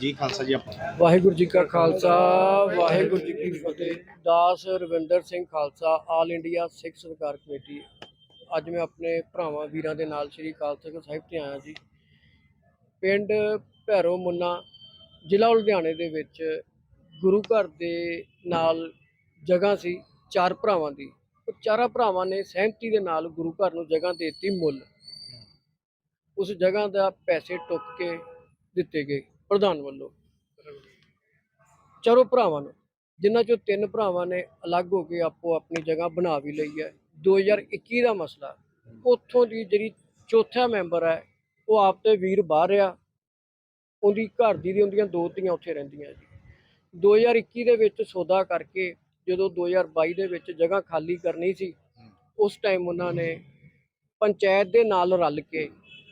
ਜੀ ਖਾਲਸਾ ਜੀ ਆਪਾਂ ਵਾਹਿਗੁਰੂ ਜੀ ਕਾ ਖਾਲਸਾ, ਵਾਹਿਗੁਰੂ ਜੀ ਕੀ ਫਤਿਹ। ਦਾਸ Ravinder Singh Khalsa, all India Sikh Sarkar committee. ਅੱਜ ਮੈਂ ਆਪਣੇ ਭਰਾਵਾਂ, ਵੀਰਾਂ ਦੇ ਨਾਲ ਸ੍ਰੀ ਅਕਾਲ ਤਖਤ ਸਾਹਿਬ ਤੇ ਆਇਆ ਜੀ। ਪਿੰਡ ਭੈਰੋ ਮੁੰਨਾ, ਜ਼ਿਲ੍ਹਾ ਲੁਧਿਆਣੇ ਦੇ ਵਿੱਚ ਗੁਰੂ ਘਰ ਦੇ ਨਾਲ ਜਗ੍ਹਾ ਸੀ, ਚਾਰ ਭਰਾਵਾਂ ਦੀ। ਚਾਰਾਂ ਭਰਾਵਾਂ ਨੇ ਸਹਿਮਤੀ ਦੇ ਨਾਲ ਗੁਰੂ ਘਰ ਨੂੰ ਜਗ੍ਹਾ ਦੇ ਦਿੱਤੀ ਮੁੱਲ। ਉਸ ਜਗ੍ਹਾ ਦਾ ਪੈਸੇ ਟੁੱਕ ਕੇ ਦਿੱਤੇ ਗਏ ਪ੍ਰਧਾਨ ਵੱਲੋਂ। ਚਾਰੋਂ ਭਰਾਵਾਂ ਨੂੰ, ਜਿਨ੍ਹਾਂ ਚੋਂ ਤਿੰਨ ਭਰਾਵਾਂ ਨੇ ਅਲੱਗ ਹੋ ਕੇ ਆਪੋ ਆਪਣੀ ਜਗ੍ਹਾ ਬਣਾ ਵੀ ਲਈ ਹੈ। 2021 ਦਾ ਮਸਲਾ, ਉੱਥੋਂ ਦੀ ਜਿਹੜੀ ਚੌਥਾ ਮੈਂਬਰ ਹੈ, ਉਹ ਆਪ ਤੇ ਵੀਰ ਬਾਹਰ ਆ। ਉਹਦੀ ਘਰ ਦੀ ਦੀ ਉਹਦੀਆਂ ਦੋ ਧੀਆਂ ਉੱਥੇ ਰਹਿੰਦੀਆਂ ਜੀ। 2021 ਦੇ ਵਿੱਚ ਸੌਦਾ ਕਰਕੇ, ਜਦੋਂ 2022 ਦੇ ਵਿੱਚ ਜਗ੍ਹਾ ਖਾਲੀ ਕਰਨੀ ਸੀ, ਉਸ ਟਾਈਮ ਉਹਨਾਂ ਨੇ ਪੰਚਾਇਤ ਦੇ ਨਾਲ ਰਲ ਕੇ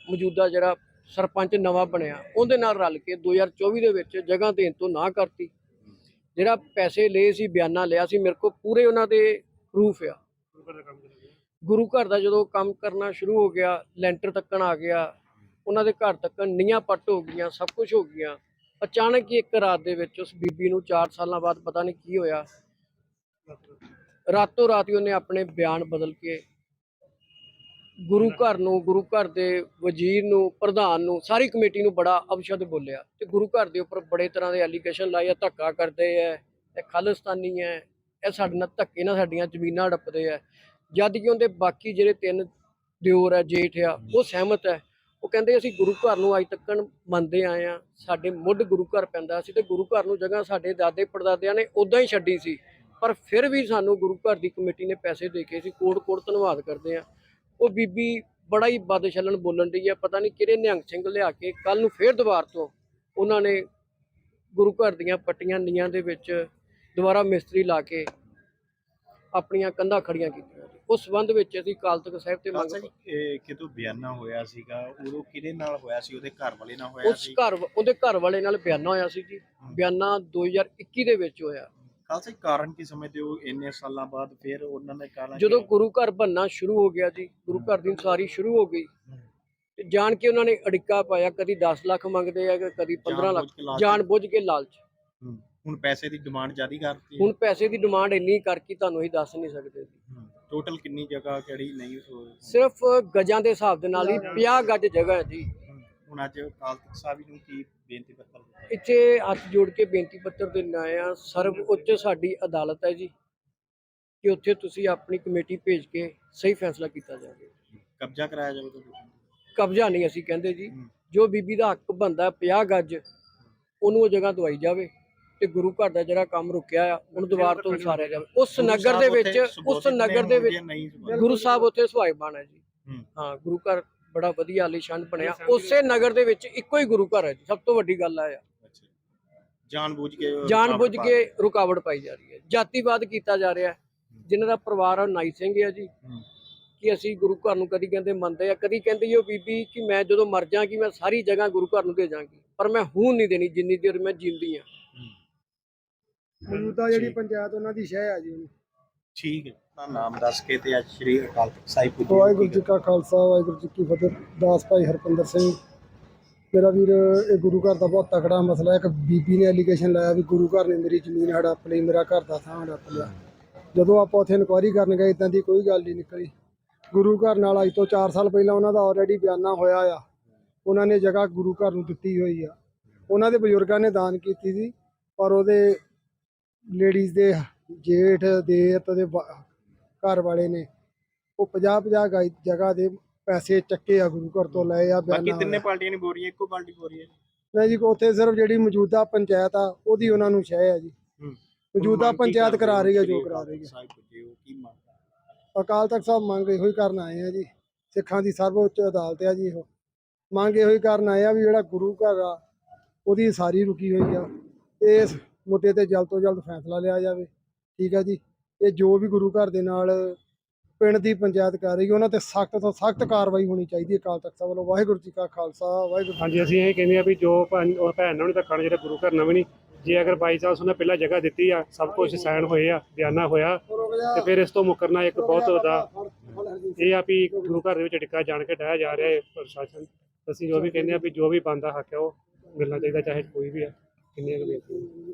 ਮੌਜੂਦਾ ਜਿਹੜਾ ਸਰਪੰਚ ਨਵਾਂ ਬਣਿਆ, ਉਹਦੇ ਨਾਲ ਰਲ ਕੇ 2024 ਦੇ ਵਿੱਚ ਜਗ੍ਹਾ ਦੇਣ ਤੋਂ ਨਾ ਕਰਤੀ। ਜਿਹੜਾ ਪੈਸੇ ਲਏ ਸੀ, ਬਿਆਨਾ ਲਿਆ ਸੀ, ਮੇਰੇ ਕੋਲ ਪੂਰੇ ਉਹਨਾਂ ਦੇ ਪ੍ਰੂਫ ਆ। ਗੁਰੂ ਘਰ ਦਾ ਜਦੋਂ ਕੰਮ ਕਰਨਾ ਸ਼ੁਰੂ ਹੋ ਗਿਆ, ਲੈਂਟਰ ਤੱਕਣ ਆ ਗਿਆ, ਉਹਨਾਂ ਦੇ ਘਰ ਤੱਕਣ ਨੀਆਂ ਪੱਟ ਹੋ ਗਈਆਂ, ਸਭ ਕੁਝ ਹੋ ਗਈਆਂ। ਅਚਾਨਕ ਹੀ ਇੱਕ ਰਾਤ ਦੇ ਵਿੱਚ ਉਸ ਬੀਬੀ ਨੂੰ 4 ਸਾਲਾਂ ਬਾਅਦ ਪਤਾ ਨਹੀਂ ਕੀ ਹੋਇਆ। ਰਾਤੋਂ ਰਾਤ ਹੀ ਉਹਨੇ ਆਪਣੇ ਬਿਆਨ ਬਦਲ ਕੇ ਗੁਰੂ ਘਰ ਨੂੰ, ਗੁਰੂ ਘਰ ਦੇ ਵਜ਼ੀਰ ਨੂੰ, ਪ੍ਰਧਾਨ ਨੂੰ, ਸਾਰੀ ਕਮੇਟੀ ਨੂੰ ਬੜਾ ਅਪਸ਼ਬਦ ਬੋਲਿਆ। ਤੇ ਗੁਰੂ ਘਰ ਦੇ ਉੱਪਰ ਬੜੇ ਤਰ੍ਹਾਂ ਦੇ ਐਲੀਗੇਸ਼ਨ ਲਾਏ ਆ, ਧੱਕਾ ਕਰਦੇ ਆ, ਇਹ ਖਾਲਿਸਤਾਨੀ ਹੈ ਇਹ ਸਾਡੇ ਨਾਲ ਧੱਕੇ ਨਾਲ ਸਾਡੀਆਂ ਜ਼ਮੀਨਾਂ ਹੜੱਪਦੇ ਆ। ਜਦ ਕਿ ਉਹਦੇ ਬਾਕੀ ਜਿਹੜੇ ਤਿੰਨ ਦਿਓਰ ਆ, ਜੇਠ ਆ, ਉਹ ਸਹਿਮਤ ਹੈ ਉਹ ਕਹਿੰਦੇ ਅਸੀਂ ਗੁਰੂ ਘਰ ਨੂੰ ਅੱਜ ਤੱਕ ਮੰਨਦੇ ਆਏ ਆ। ਸਾਡੇ ਮੁੱਢ ਗੁਰੂ ਘਰ ਪੈਂਦਾ ਸੀ ਤੇ ਗੁਰੂ ਘਰ ਨੂੰ ਜਗ੍ਹਾ ਸਾਡੇ ਦਾਦੇ ਪੜਦਾਦਿਆਂ ਨੇ ਉਦਾਂ ਹੀ ਛੱਡੀ ਸੀ। ਪਰ ਫਿਰ ਵੀ ਸਾਨੂੰ ਗੁਰੂ ਘਰ ਦੀ ਕਮੇਟੀ ਨੇ ਪੈਸੇ ਦੇ ਕੇ ਅਸੀਂ ਕੋਟ ਕੋਟ ਧੰਨਵਾਦ ਕਰਦੇ ਆ। ਉਹ ਬੀਬੀ ਬੜਾ ਹੀ ਬਦਛਲਣ ਬੋਲਣ ਦੀ ਹੈ ਪਤਾ ਨਹੀਂ ਕਿਹੜੇ ਨਿਹੰਗ ਸਿੰਘ ਲਿਆ ਕੇ ਕੱਲ ਨੂੰ ਫੇਰ ਦੁਬਾਰ ਤੋਂ ਉਹਨਾਂ ਨੇ ਗੁਰੂ ਘਰ ਦੀਆਂ ਪੱਟੀਆਂ ਨੀਆਂ ਦੇ ਵਿੱਚ ਦੁਬਾਰਾ ਮਿਸਤਰੀ ਲਾ ਕੇ ਆਪਣੀਆਂ ਕੰਧਾਂ ਖੜੀਆਂ ਕੀਤੀਆਂ। ਉਸ ਸੰਬੰਧ ਵਿੱਚ ਅਸੀਂ ਅਕਾਲ ਤਖਤ ਸਾਹਿਬ ਤੇ ਮੰਗ ਕਿਤੋਂ ਬਿਆਨਾ ਹੋਇਆ ਸੀਗਾ? ਉਦੋਂ ਕਿਹਦੇ ਨਾਲ ਹੋਇਆ ਸੀ? ਉਹਦੇ ਘਰ ਵਾਲੇ ਨਾਲ ਹੋਇਆ ਉਸ ਸੀ? ਘਰ ਉਹਦੇ ਘਰ ਵਾਲੇ ਨਾਲ ਬਿਆਨਾ ਹੋਇਆ ਸੀ ਜੀ। ਬਿਆਨਾ 2021 ਦੇ ਵਿੱਚ ਹੋਇਆ। ਖਾਲਸਾ ਜੀ ਕਾਰਨ ਕੀ ਸਮਝਦੇ ਹੋ? ਇੰਨੇ ਸਾਲਾਂ ਬਾਅਦ ਫਿਰ ਉਹਨਾਂ ਨੇ ਕਾਰਨ ਜਦੋਂ ਗੁਰੂ ਘਰ ਬੰਨਾ ਸ਼ੁਰੂ ਹੋ ਗਿਆ ਜੀ ਗੁਰੂ ਘਰ ਦੀ ਉਸਾਰੀ ਸ਼ੁਰੂ ਹੋ ਗਈ। ਤੇ ਜਾਣ ਕੇ ਉਹਨਾਂ ਨੇ ਅੜਿੱਕਾ ਪਾਇਆ ਕਦੀ 10 ਲੱਖ ਮੰਗਦੇ ਆ ਕਦੀ 15 ਲੱਖ। ਜਾਣ ਬੁੱਝ ਕੇ ਲਾਲਚ। ਹੂੰ। ਹੁਣ ਪੈਸੇ ਦੀ ਡਿਮਾਂਡ ਜ਼ਿਆਦਾ ਕਰਤੀ ਹੁਣ ਪੈਸੇ ਦੀ ਡਿਮਾਂਡ ਇੰਨੀ ਕਰ ਕੀ ਤੁਹਾਨੂੰ ਅਸੀਂ ਦੱਸ ਨਹੀਂ ਸਕਦੇ ਟੋਟਲ ਕਿੰਨੀ ਜਗ੍ਹਾ ਕਿਹੜੀ ਨਹੀਂ ਸਿਰਫ ਗਜਾਂ ਦੇ ਹਿਸਾਬ ਦੇ ਨਾਲ ਹੀ 50 ਗੱਜ ਜਗ੍ਹਾ ਹੈ ਜੀ। ਹੁਣ ਅੱਜ ਅਕਾਲ ਤਖਤ ਸਾਹਿਬ ਨੂੰ ਕੀ ਬੇਨਤੀ? ਇੱਥੇ ਹੱਥ ਜੋੜ ਕੇ ਬੇਨਤੀ ਪੱਤਰ ਦੇਣ ਆ ਸਰਵ ਉੱਚ ਸਾਡੀ ਅਦਾਲਤ ਹੈ ਜੀ ਕਿ ਉੱਥੇ ਤੁਸੀਂ ਆਪਣੀ ਕਮੇਟੀ ਭੇਜ ਕੇ ਸਹੀ ਫੈਸਲਾ ਕੀਤਾ ਜਾਵੇ। ਕਬਜ਼ਾ ਕਰਾਇਆ ਜਾਵੇ ਤਾਂ ਕਬਜ਼ਾ ਨਹੀਂ ਅਸੀਂ ਕਹਿੰਦੇ ਜੀ ਜੋ ਬੀਬੀ ਦਾ ਹੱਕ ਬੰਦਾ 50 ਗੱਜ ਉਹਨੂੰ ਉਹ ਜਗ੍ਹਾ ਦਵਾਈ ਜਾਵੇ ਤੇ ਗੁਰੂ ਘਰ ਦਾ ਜਿਹੜਾ ਕੰਮ ਰੁਕਿਆ ਆ ਉਹਨੂੰ ਦੁਬਾਰ ਤੋਂ ਉਸਾਰਿਆ ਜਾਵੇ। ਉਸ ਨਗਰ ਦੇ ਵਿੱਚ ਉਸ ਨਗਰ ਦੇ ਵਿੱਚ ਗੁਰੂ ਸਾਹਿਬ ਉੱਥੇ ਸੁਹਾਇਬਾਨ ਹੈ ਜੀ। ਹੂੰ। ਹਾਂ ਗੁਰੂ ਘਰ ਬੜਾ ਵਧੀਆ ਆਲੀਸ਼ਾਨ ਬਣਿਆ। ਉਸੇ ਨਗਰ ਦੇ ਵਿੱਚ ਇੱਕੋ ਹੀ ਗੁਰੂ ਘਰ ਹੈ ਜੀ ਸਭ ਤੋਂ ਵੱਡੀ ਗੱਲ ਆ। ਅੱਛਾ ਜਾਣ ਬੁੱਝ ਕੇ ਜਾਣ ਬੁੱਝ ਕੇ ਰੁਕਾਵਟ ਪਾਈ ਜਾ ਰਹੀ ਹੈ। ਜਾਤੀਵਾਦ ਕੀਤਾ ਜਾ ਰਿਹਾ ਹੈ। ਜਿਨ੍ਹਾਂ ਦਾ ਪਰਿਵਾਰ ਆ ਨਾਈ ਸਿੰਘ ਹੈ ਜੀ। ਕਿ ਅਸੀਂ ਗੁਰੂ ਘਰ ਨੂੰ ਕਦੀ ਕਹਿੰਦੇ ਮੰਨਦੇ ਆ ਕਦੀ ਕਹਿੰਦੀ ਉਹ ਬੀਬੀ ਕਿ ਮੈਂ ਜਦੋਂ ਮਰ ਜਾਾਂਗੀ ਮੈਂ ਸਾਰੀ ਜਗ੍ਹਾ ਗੁਰੂ ਘਰ ਨੂੰ ਦੇ ਜਾਾਂਗੀ ਪਰ ਮੈਂ ਹੂੰ ਨਹੀਂ ਦੇਣੀ ਜਿੰਨੀ ਦੇਰ ਮੈਂ ਜਿੰਦੀ ਆ। ਮੌਜੂਦਾ ਜਿਹੜੀ ਪੰਚਾਇਤ ਉਹਨਾਂ ਦੀ ਸ਼ਹਿ ਆ ਜੀ। ਠੀਕ ਹੈ। ਤਾਂ ਨਾਮ ਦੱਸ ਕੇ ਤੇ ਅੱਜ ਸ਼੍ਰੀ ਅਕਾਲ ਤਖਤ ਸਾਹਿਬ ਪੁੱਜੇ ਵਾਹਿਗੁਰੂ ਜੀ ਕਾ ਖਾਲਸਾ ਵਾਹਿਗੁਰੂ ਜੀ ਕੀ ਫਤਿਹ। ਦਾਸ ਭਾਈ ਹਰਪਿੰਦਰ ਸਿੰਘ ਮੇਰਾ ਵੀਰ, ਇਹ ਗੁਰੂ ਘਰ ਦਾ ਬਹੁਤ ਤਕੜਾ ਮਸਲਾ ਹੈ। ਇੱਕ ਬੀਬੀ ਨੇ ਐਲੀਗੇਸ਼ਨ ਲਾਇਆ ਵੀ ਗੁਰੂ ਘਰ ਨੇ ਮੇਰੀ ਜ਼ਮੀਨ ਹੜੱਪ ਲਈ, ਮੇਰਾ ਘਰ ਦਾ ਥਾਂ ਹੜੱਪ ਲਿਆ। ਜਦੋਂ ਆਪਾਂ ਉੱਥੇ ਇਨਕੁਆਇਰੀ ਕਰਨ ਗਏ ਇਦਾਂ ਦੀ ਕੋਈ ਗੱਲ ਨਹੀਂ ਨਿਕਲੀ। ਗੁਰੂ ਘਰ ਨਾਲ ਅੱਜ ਤੋਂ 4 ਸਾਲ ਪਹਿਲਾਂ ਉਹਨਾਂ ਦਾ ਆਲਰੇਡੀ ਬਿਆਨਾ ਹੋਇਆ ਆ। ਉਹਨਾਂ ਨੇ ਜਗ੍ਹਾ ਗੁਰੂ ਘਰ ਨੂੰ ਦਿੱਤੀ ਹੋਈ ਆ। ਉਹਨਾਂ ਦੇ ਬਜ਼ੁਰਗਾਂ ਨੇ ਦਾਨ ਕੀਤੀ ਸੀ, ਪਰ ਉਹਦੇ ਲੇਡੀਜ਼ ਦੇ ਜੇਠ ਦੇਤ ਦੇ ਤੇ ਘਰ ਵਾਲੇ ਨੇ ਉਹ 50 50 ਗਾਈ ਜਗ੍ਹਾ ਦੇ ਪੈਸੇ ਚੱਕੇ ਆ ਗੁਰੂ ਘਰ ਤੋਂ ਲਏ ਆ ਬਾਕੀ ਬਿਆਨਾਂ ਤਿੰਨੇ। ਪਾਰਟੀਆਂ ਨੇ ਬੋਰੀਆਂ ਇੱਕੋ ਪਾਰਟੀ ਬੋਰੀ ਹੈ ਨਹੀਂ ਜੀ ਉੱਥੇ ਸਿਰਫ ਜਿਹੜੀ ਮੌਜੂਦਾ ਪੰਚਾਇਤ ਆ ਉਹਦੀ ਉਹਨਾਂ ਨੂੰ ਸ਼ਹਿ ਆ ਜੀ। ਮੌਜੂਦਾ ਪੰਚਾਇਤ ਕਰਾ ਰਹੀ ਹੈ ਜੋ ਕਰਾ ਰਹੀ ਹੈ ਸਾਹਿਬ ਪੁੱਜੇ ਹੋ ਕੀ ਮੰਗ ਅਕਾਲ ਤਖਤ ਸਾਹਿਬ ਮੰਗ ਇਹੋ ਹੀ ਕਰਨ ਆਏ ਆ ਜੀ। ਸਿੱਖਾਂ ਦੀ ਸਰਵਉੱਚ ਅਦਾਲਤ ਆ ਜੀ ਇਹੋ। ਮੰਗ ਇਹੋ ਹੀ ਕਰਨ ਆਏ ਆ ਵੀ ਜਿਹੜਾ ਗੁਰੂ ਘਰ ਆ ਉਹਦੀ ਸਾਰੀ ਰੁਕੀ ਹੋਈ ਆ। ਇਸ ਮੁੱਦੇ ਤੇ ਜਲਦ ਤੋਂ ਜਲਦ ਫੈਸਲਾ ਲਿਆ ਜਾਵੇ। ਠੀਕ ਆ ਜੀ। ਇਹ ਜੋ ਵੀ ਗੁਰੂ ਘਰ ਦੇ ਨਾਲ ਪਿੰਡ ਦੀ ਪੰਚਾਇਤ ਕਰ ਰਹੀ ਹੈ ਉਹਨਾਂ ਤੇ ਸਖਤ ਤੋਂ ਸਖਤ ਕਾਰਵਾਈ ਹੋਣੀ ਚਾਹੀਦੀ ਹੈ ਅਕਾਲ ਤਖਤ ਸਾਹਿਬ ਵੱਲੋਂ। ਵਾਹਿਗੁਰੂ ਜੀ ਕਾ ਖਾਲਸਾ ਵਾਹਿਗੁਰੂ ਹਾਂਜੀ ਅਸੀਂ ਇਹ ਕਹਿੰਦੇ ਆ ਵੀ ਜੋ ਭੈਣ ਉਹ ਭੈਣ ਨਾਲ ਨਹੀਂ ਧੱਕਾ ਜਿਹੜਾ ਗੁਰੂ ਘਰ ਨਵੇਂ ਨਹੀਂ ਜੇ ਅਗਰ ਬਾਈ ਚਾਂਸ ਉਹਨੇ ਪਹਿਲਾਂ ਜਗ੍ਹਾ ਦਿੱਤੀ ਆ ਸਭ ਕੁਝ ਸਾਈਨ ਹੋਏ ਆ ਬਿਆਨਾ ਹੋਇਆ ਤੇ ਫਿਰ ਇਸ ਤੋਂ ਮੁਕਰਨਾ ਇੱਕ ਬਹੁਤ ਵੱਡਾ ਇਹ ਆ ਵੀ ਗੁਰੂ ਘਰ ਦੇ ਵਿੱਚ ਟਿੱਕਾ ਜਾਣ ਕੇ ਡਾਇਆ ਜਾ ਰਿਹਾ ਹੈ ਪ੍ਰਸ਼ਾਸਨ। ਅਸੀਂ ਜੋ ਵੀ ਕਹਿੰਦੇ ਆ ਵੀ ਜੋ ਵੀ ਬੰਦਾ ਹੱਕ ਹੈ ਉਹ ਮਿਲਣਾ ਚਾਹੀਦਾ ਚਾਹੇ ਕੋਈ ਵੀ ਹੈ ਕਿੰਨੇ ਕੁ ਬੇਨਤੀ